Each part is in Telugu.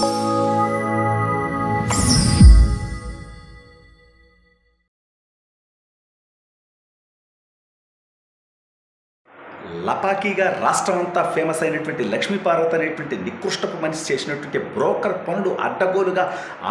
Thank you. లపాకీగా రాష్ట్రం అంతా ఫేమస్ అయినటువంటి లక్ష్మీ పార్వతి అనేటువంటి నికృష్టపు మనిషి చేసినటువంటి బ్రోకర్ పనులు అడ్డగోలుగా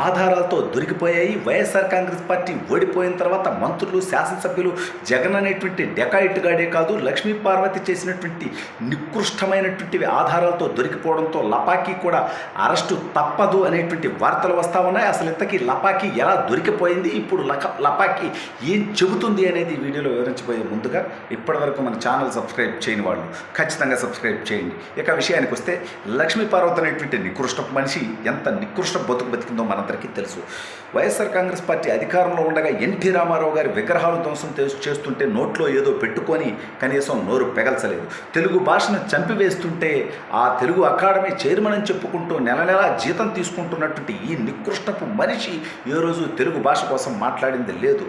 ఆధారాలతో దొరికిపోయాయి. వైఎస్ఆర్ కాంగ్రెస్ పార్టీ ఓడిపోయిన తర్వాత మంత్రులు శాసనసభ్యులు జగన్ అనేటువంటి డెకాయిట్గాడే కాదు లక్ష్మీ పార్వతి చేసినటువంటి నికృష్టమైనటువంటి ఆధారాలతో దొరికిపోవడంతో లపాకీ కూడా అరెస్టు తప్పదు అనేటువంటి వార్తలు వస్తూ ఉన్నాయి. అసలు ఇంతకీ లపాకీ ఎలా దొరికిపోయింది? ఇప్పుడు లక లపాకీ ఏం చెబుతుంది అనేది వీడియోలో వివరించబోయే ముందుగా ఇప్పటివరకు మన ఛానల్ సబ్స్క్రైబ్ చేయని వాళ్ళు. ఖచ్చితంగా సబ్స్క్రైబ్ చేయండి. ఇక విషయానికి వస్తే లక్ష్మీపార్వతి అనేటువంటి నికృష్టపు మనిషి ఎంత నికృష్ట బతుకు బతికిందో మనందరికీ తెలుసు. వైఎస్ఆర్ కాంగ్రెస్ పార్టీ అధికారంలో ఉండగా ఎన్టీ రామారావు గారి విగ్రహాలు ధ్వంసం చేస్తుంటే నోట్లో ఏదో పెట్టుకొని కనీసం నోరు పెగల్చలేదు. తెలుగు భాషను చంపివేస్తుంటే ఆ తెలుగు అకాడమీ చైర్మన్ అని చెప్పుకుంటూ నెల నెల జీతం తీసుకుంటున్నటువంటి ఈ నికృష్టపు మనిషి ఏ రోజు తెలుగు భాష కోసం మాట్లాడింది లేదు.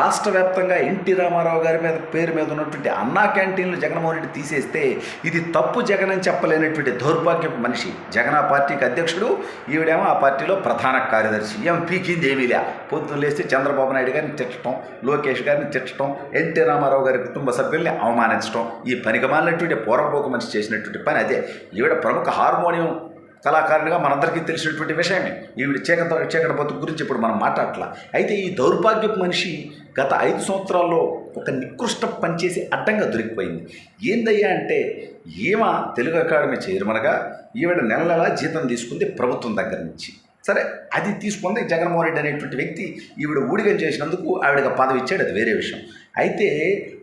రాష్ట్ర వ్యాప్తంగా ఎన్టీ రామారావు గారి మీద పేరు మీద ఉన్నటువంటి అన్నా క్యాంటీన్లు జగన్మోహన్ రెడ్డి తీసేస్తే ఇది తప్పు జగన్ అని చెప్పలేనటువంటి దౌర్భాగ్యం మనిషి. జగన్ ఆ పార్టీకి అధ్యక్షుడు ఈవిడేమో ఆ పార్టీలో ప్రధాన కార్యదర్శి. ఏం పీకింది ఏమీ లే. పొద్దున్న లేస్తే చంద్రబాబు నాయుడు గారిని తిట్టడం లోకేష్ గారిని తిట్టడం ఎన్టీ రామారావు గారి కుటుంబ సభ్యుల్ని అవమానించడం. ఈ పనికిమాలినటువంటి పూర్వపోక మనిషి చేసినటువంటి పని అదే. ఈవిడ ప్రముఖ హార్మోనియం కళాకారునిగా మనందరికీ తెలిసినటువంటి విషయమే ఈవిడ చీకట చీకట బతుకు గురించి ఇప్పుడు మనం మాట్లాడట్లా. అయితే ఈ దౌర్భాగ్యపు మనిషి గత ఐదు సంవత్సరాల్లో ఒక నికృష్ట పనిచేసి అడ్డంగా దొరికిపోయింది. ఏందయ్యా అంటే ఈమె తెలుగు అకాడమీ చైర్మన్గా ఈవిడ నెల నెలా జీతం తీసుకుంది ప్రభుత్వం దగ్గర నుంచి. సరే అది తీసుకుంది జగన్మోహన్ రెడ్డి అనేటువంటి వ్యక్తి ఈవిడ ఊడిగం చేసినందుకు ఆవిడకి పదవి ఇచ్చాడు అది వేరే విషయం. అయితే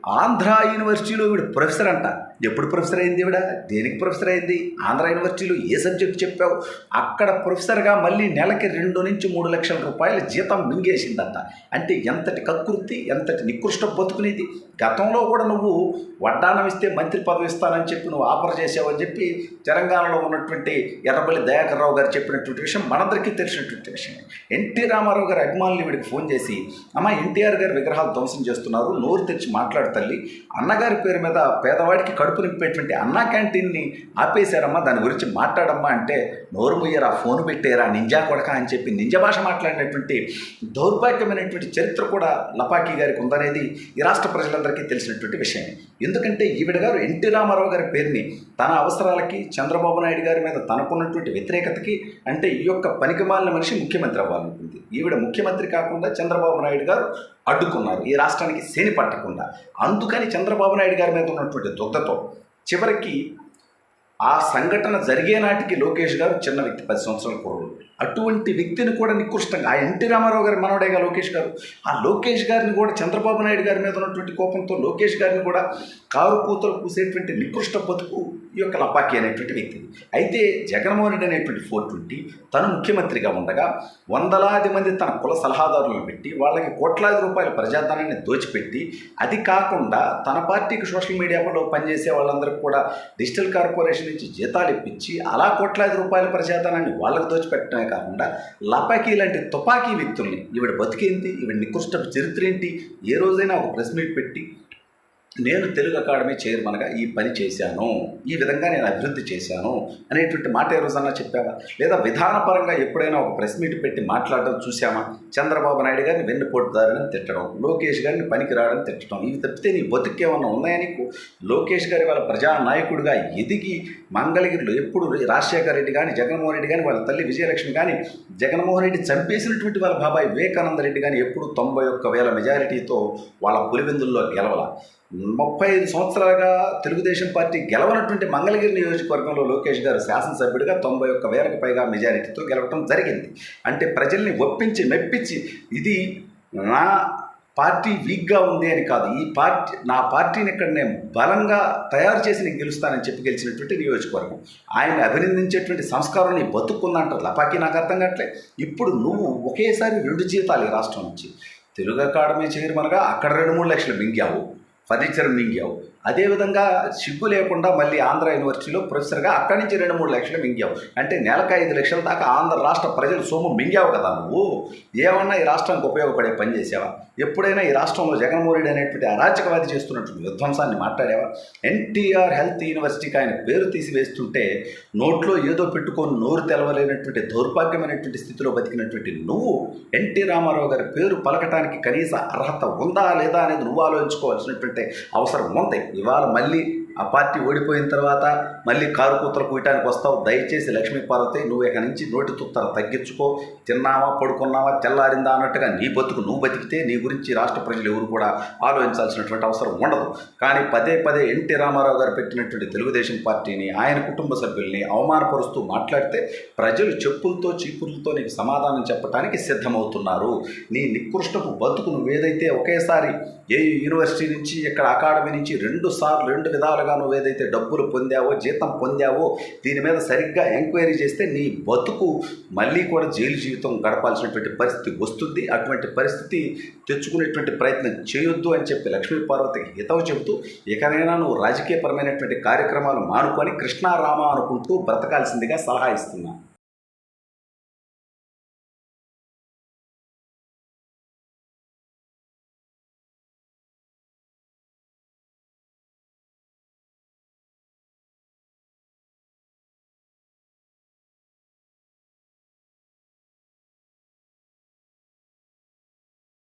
ఆంధ్ర యూనివర్సిటీలో ఈవిడ ప్రొఫెసర్ అంట. ఎప్పుడు ప్రొఫెసర్ అయింది ఇవిడ దేనికి ప్రొఫెసర్ అయింది? ఆంధ్ర యూనివర్సిటీలో ఏ సబ్జెక్ట్ చెప్పావు? అక్కడ ప్రొఫెసర్గా మళ్ళీ నెలకి రెండు నుంచి మూడు లక్షల రూపాయల జీతం మింగేసిందంట. అంటే ఎంతటి కకృతి ఎంతటి నికృష్ట బతుకునేది? గతంలో కూడా నువ్వు వడ్డానం ఇస్తే మంత్రి పదవి ఇస్తానని చెప్పి నువ్వు ఆఫర్ చేసావని చెప్పి తెలంగాణలో ఉన్నటువంటి ఎర్రబల్లి దయాకర్ రావు గారు చెప్పినటువంటి విషయం మనందరికీ తెలిసినటువంటి విషయం. ఎన్టీ రామారావు గారి అభిమానులు వీడికి ఫోన్ చేసి అమ్మ ఎన్టీఆర్ గారి విగ్రహాలు ధ్వంసం చేస్తున్నారు నోరు తెరిచి మాట్లాడతల్లి అన్నగారి పేరు మీద పేదవాడికి కడుపు నింపేటువంటి అన్నా క్యాంటీన్ని ఆపేశారమ్మా దాని గురించి మాట్లాడమ్మా అంటే నోరు ముయ్యరా ఫోన్ పెట్టేరా నింజా కొడక అని చెప్పి నింజ భాష మాట్లాడినటువంటి దౌర్భాగ్యమైనటువంటి చరిత్ర కూడా లపాకీ గారికి ఉందనేది ఈ రాష్ట్ర ప్రజలందరికీ తెలిసినటువంటి విషయం. ఎందుకంటే ఈవిడ గారు ఎన్టీ రామారావు గారి పేరుని తన అవసరాలకి చంద్రబాబు నాయుడు గారి మీద తనకున్నటువంటి వ్యతిరేకతకి అంటే ఈ యొక్క పనికిమాలిన మనిషి ముఖ్యమంత్రి అవ్వాలనుకుంది. ఈవిడ ముఖ్యమంత్రి కాకుండా చంద్రబాబు నాయుడు గారు అడ్డుకున్నారు. ఈ రాష్ట్రానికి శని పట్టకుండా. అందుకని చంద్రబాబు నాయుడు గారి మీద ఉన్నటువంటి దుగ్ధతో చివరికి ఆ సంఘటన జరిగే నాటికి లోకేష్ గారు చిన్న వ్యక్తి పది సంవత్సరాల పూర్వం అటువంటి వ్యక్తిని కూడా నికృష్టంగా ఆ ఎన్టీ రామారావు గారి మనవడేగా లోకేష్ గారు. ఆ లోకేష్ గారిని కూడా చంద్రబాబు నాయుడు గారి మీద ఉన్నటువంటి కోపంతో లోకేష్ గారిని కూడా కారు కూతలు కూసేటువంటి నికృష్ట బతుకు ఈ యొక్క లపాకి అనేటువంటి వ్యక్తి. అయితే జగన్మోహన్ రెడ్డి అనేటువంటి ఫోర్ ట్వంటీ తను ముఖ్యమంత్రిగా ఉండగా వందలాది మంది తన కుల సలహాదారులను పెట్టి వాళ్ళకి కోట్లాది రూపాయల ప్రజాధనాన్ని దోచిపెట్టి అది కాకుండా తన పార్టీకి సోషల్ మీడియాలో పనిచేసే వాళ్ళందరికీ కూడా డిజిటల్ కార్పొరేషన్ నుంచి జీతాలు ఇప్పించి అలా కోట్లాది రూపాయల ప్రజాధనాన్ని వాళ్ళకి దోచిపెట్టడమే కాకుండా లపాకీ లాంటి తుపాకీ వ్యక్తుల్ని ఈవిడ బతికేంటి? ఈవిడ నికృష్ట చరిత్ర ఏంటి? ఏ రోజైనా ఒక ప్రెస్ మీట్ పెట్టి నేను తెలుగు అకాడమీ చైర్మన్గా ఈ పని చేశాను ఈ విధంగా నేను అభివృద్ధి చేశాను అనేటువంటి మాట ఏ రోజన్నా చెప్పావా? లేదా విధానపరంగా ఎప్పుడైనా ఒక ప్రెస్ మీట్ పెట్టి మాట్లాడడం చూసామా చంద్రబాబు నాయుడు గారిని వెన్నుపోటుదారని తిట్టడం లోకేష్ గారిని పనికి రావడం తిట్టడం ఇవి తప్పితే నీ బతుకేమన్నా ఉన్నాయా నీకు? లోకేష్ గారి వాళ్ళ ప్రజానాయకుడిగా ఎదిగి మంగళగిరిలో ఎప్పుడు రాజశేఖర రెడ్డి కానీ జగన్మోహన్ రెడ్డి కానీ వాళ్ళ తల్లి విజయలక్ష్మి కానీ జగన్మోహన్ రెడ్డి చంపేసినటువంటి వాళ్ళ బాబాయ్ వివేకానంద రెడ్డి కానీ ఎప్పుడు తొంభై ఒక్క వేల మెజారిటీతో వాళ్ళ పులివెందుల్లో గెలవాల? ముప్పై ఐదు సంవత్సరాలుగా తెలుగుదేశం పార్టీ గెలవనటువంటి మంగళగిరి నియోజకవర్గంలో లోకేష్ గారు శాసనసభ్యుడిగా తొంభై ఒక్క వేలకు పైగా మెజారిటీతో గెలవటం జరిగింది. అంటే ప్రజల్ని ఒప్పించి మెప్పించి ఇది నా పార్టీ వీక్గా ఉంది అని కాదు. ఈ పార్టీ నా పార్టీని ఇక్కడ నేను బలంగా తయారు చేసి నేను గెలుస్తానని చెప్పి గెలిచినటువంటి నియోజకవర్గం. ఆయన అభినందించేటువంటి సంస్కారం నీ బతుక్కుందంటారు లపాకి నాకు అర్థం కావట్లే. ఇప్పుడు నువ్వు ఒకేసారి రెండు జీతాలు ఈ రాష్ట్రం నుంచి. తెలుగు అకాడమీ చైర్మన్గా అక్కడ రెండు మూడు లక్షలు మింగావు. ఫర్నిచర్ మింగావు అదేవిధంగా సిగ్గు లేకుండా మళ్ళీ ఆంధ్ర యూనివర్సిటీలో ప్రొఫెసర్గా అక్కడి నుంచి రెండు మూడు లక్షలు మింగావు. అంటే నెలకు ఐదు లక్షల దాకా ఆంధ్ర రాష్ట్ర ప్రజలు సొమ్ము మింగావు కదా నువ్వు. ఏమన్నా ఈ రాష్ట్రానికి ఉపయోగపడే పని చేసావా? ఎప్పుడైనా ఈ రాష్ట్రంలో జగన్మోహన్ రెడ్డి అనేటువంటి అరాచకవాది చేస్తున్నటువంటి విధ్వంసాన్ని మాట్లాడేవా? ఎన్టీఆర్ హెల్త్ యూనివర్సిటీకి ఆయన పేరు తీసివేస్తుంటే నోట్లో ఏదో పెట్టుకొని నోరు తెలవలేనటువంటి దౌర్భాగ్యమైనటువంటి స్థితిలో బతికినటువంటి నువ్వు ఎన్టీ రామారావు గారి పేరు పలకటానికి కనీస అర్హత ఉందా లేదా అనేది నువ్వు ఆలోచించుకోవాల్సినటువంటి అవసరం ఉంది. ఇవాళ మళ్ళీ ఆ పార్టీ ఓడిపోయిన తర్వాత మళ్ళీ కారు కూతలు కూయటానికి వస్తావు. దయచేసి లక్ష్మీ పార్వతి నువ్వు ఇక నుంచి నోటి తుత్తర తగ్గించుకో. తిన్నావా పడుకున్నావా తెల్లారిందా అన్నట్టుగా నీ బతుకు నువ్వు బతికితే నీ గురించి రాష్ట్ర ప్రజలు ఎవరు కూడా ఆలోచించాల్సినటువంటి అవసరం ఉండదు. కానీ పదే పదే ఎన్టీ రామారావు గారు పెట్టినటువంటి తెలుగుదేశం పార్టీని ఆయన కుటుంబ సభ్యుల్ని అవమానపరుస్తూ మాట్లాడితే ప్రజలు చెప్పులతో చీపుర్లతో నీకు సమాధానం చెప్పడానికి సిద్ధమవుతున్నారు. నీ నికృష్టపు బతుకు నువ్వేదైతే ఒకేసారి ఏ యూనివర్సిటీ నుంచి ఇక్కడ అకాడమీ నుంచి రెండు రెండు సార్లు రెండు విధాలుగా నువ్వు ఏదైతే డబ్బులు పొందావో జీతం పొందావో దీని మీద సరిగ్గా ఎంక్వైరీ చేస్తే నీ బతుకు మళ్ళీ కూడా జైలు జీవితం గడపాల్సినటువంటి పరిస్థితి వస్తుంది. అటువంటి పరిస్థితి తెచ్చుకునేటువంటి ప్రయత్నం చేయొద్దు అని చెప్పి లక్ష్మీ పార్వతికి హితవు చెబుతూ ఇకనైనా నువ్వు రాజకీయపరమైనటువంటి కార్యక్రమాలు మానుకొని కృష్ణారామ అనుకుంటూ బ్రతకాల్సిందిగా సలహా ఇస్తున్నాను